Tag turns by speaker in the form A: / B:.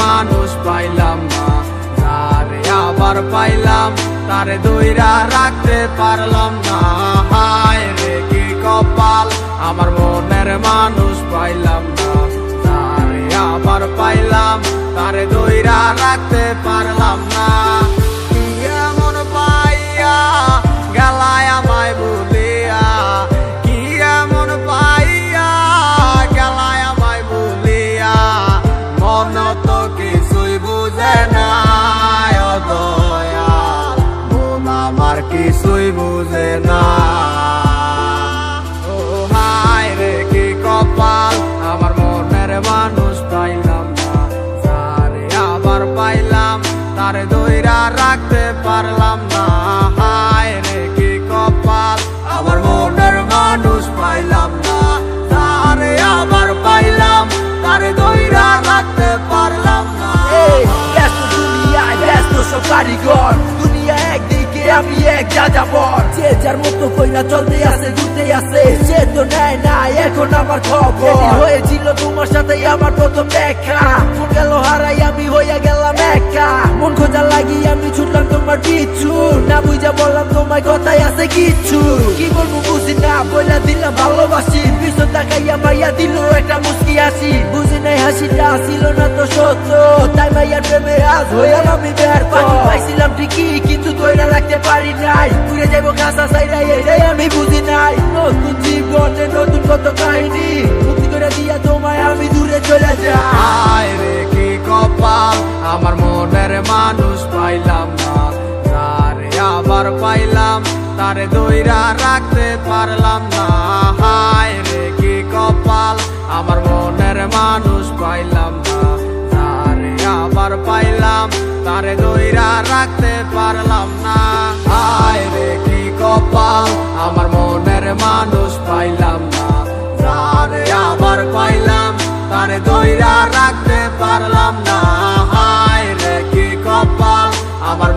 A: মানুষ পাইলাম না। তারে আবার পাইলাম, তারে দইরা রাখতে পারলাম না। হায় রে, কি কপাল, আমার মনের মানুষ পাইলাম না। তারে আবার পাইলাম, তারে দইরা রাখতে পারলাম না।
B: সব দুনিয়া একদিকে আমি এক যাযাবর। যে যার মতো কইরা চলতে আছে ঘুরতে আছে সে তো নেয় না এখন আমার খবর। হয়েছিল তোমার সাথে আমার প্রথম দেখা। মন গেল হারাই আমি হইয়া গেলাম একা। মন খোঁজা লাগি আমি ছুটলাম তোমার পিছু। না বুঝা বললাম তোমার কথাই আছে কিছু। কি বলব বুঝি না বইলা দিলাম ভালোবাসি। তাকাইয়া দিল একটা মুস্কি বুঝি নাই হাসিটা ছিল না তো সত্য। তাই মাইয়ার প্রেমে আজ হইলাম আমি পাইছিলাম ঠিকই, কিন্তু রাখতে পারি নাই। ঘুরে কাঁচা সাইডাই এটাই আমি বুঝি নাই। নতুন জীবনে নতুন কত কাহিনী। মুক্তি করে দিয়া তোমায় আমি দূরে চলে যাই।
A: রে, কি কপাল। আমার মনের মানুষ পাইলাম না। তারে আবার পাইলাম। তারে দইরা রাখতে পারলাম না। হায় রে তোমার দইরা রাখতে পারলাম না। আয় রে, কি কপাল, আমার মনের মানুষ পাইলাম না। তারে আবার পাইলাম তারে দইরা রাখতে পারলাম না। হায় রে, কি কপাল, আমার